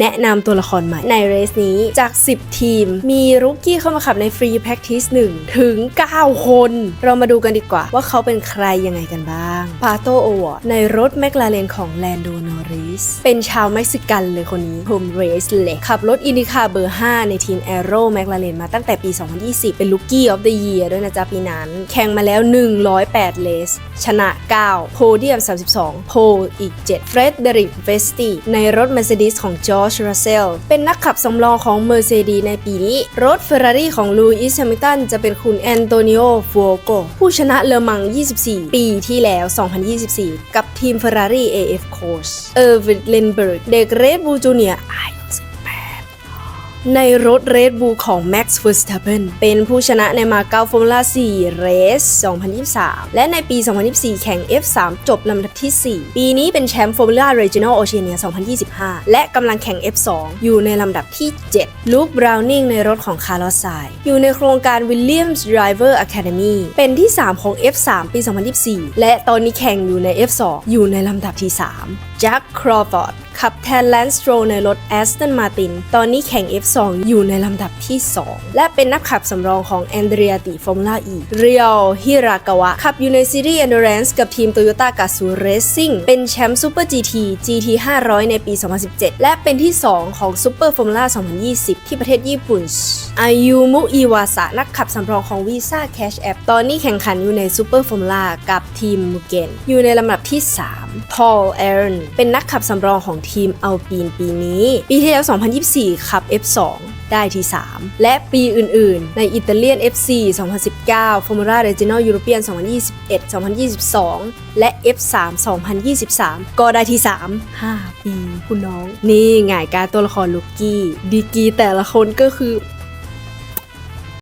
แนะนำตัวละครใหม่ในเรสนี้จาก 10 ทีม มีรุกกี้เข้ามาขับในฟรี Practice 1ถึง 9 คน เรามาดูกันดีกว่าว่าเขาเป็นใครยังไงกันบ้างปาโตโอวอร์ในรถแมคลาเรนของแลนโดนอริส เป็นชาวเม็กซิกันเลยคนนี้โฮมเรสเลยขับรถอินดิคาเบอร์ 5 ในทีม a อโร่แมคลาเรนมาตั้งแต่ปี 2020 เป็นลูกกี้ออฟเดอะเยียร์ด้วยนะจ๊ะปีนั้น แข่งมาแล้ว 108 เลส ชนะ 9 โพเดียม 32 โพอีก 7 เฟรดเดริกเวสตีในรถ Mercedes ของจอร์จรัสเซลเป็นนักขับสำรองของเมอร์เซเดีในปีนี้ รถเฟอร์รารี่ของลูอิสแฮมิลตันจะเป็นคุณแอนโตนิโอฟัวโกผู้ชนะเลอมัง 24 ปีที่แล้ว 2024 กับทีมเฟอร์รารี่ AF Course เออร์วิดเลนเบิร์กเด็กเรดบูจูเนียอายุ18 ในรถ Red Bull ของ Max Verstappen เป็นผู้ชนะในมาเก๊าฟอร์มูล่า4 Race 2023 และในปี 2024 แข่ง F3 จบลำดับที่ 4 ปีนี้เป็นแชมป์ฟอร์มูล่า Regional Oceania 2025 และกำลังแข่ง F2 อยู่ในลำดับที่ 7 ลูคบราวนิงในรถของคาร์ลอสไซอยู่ในโครงการ Williams Driver Academy เป็นที่ 3 ของ F3 ปี 2024 และตอนนี้แข่งอยู่ใน F2 อยู่ในลำดับที่ 3 แจ็คครอฟอร์ด ขับแทนแลนสโตรในรถ Aston Martin ตอนนี้แข่ง F2 อยู่ในลำดับที่ 2 และเป็นนักขับสำรองของ a n d r e a t i Formula E เรียวฮิรากาวะ ขับอยู่ในซีรีส์ Endurance กับทีม Toyota Gazoo Racing เป็นแชมป์ Super GT GT 500 ในปี 2017 และเป็นที่ 2 ของ Super Formula 2020 ที่ประเทศญี่ปุ่นอายุมุอีวาสะนักขับสำรองของ Visa Cash App ตอนนี้แข่งขันอยู่ใน Super Formula กับทีมมูเกนอยู่ในลำดับที่ 3 Paul Aaron เป็นนักขับสำรองของทีมอัลปีนปีนี้ ปีที่แล้ว 2024ขับ F2 ได้ที่ 3 และปีอื่นๆ ในอิตาเลียน FC 2019 Formula Regional European 2021 2022 และ F3 2023 ก็ได้ที่ 3 5 ปี คุณน้อง นี่ไงการตัวละครลูกกี้ ดีกรีแต่ละคนก็คือ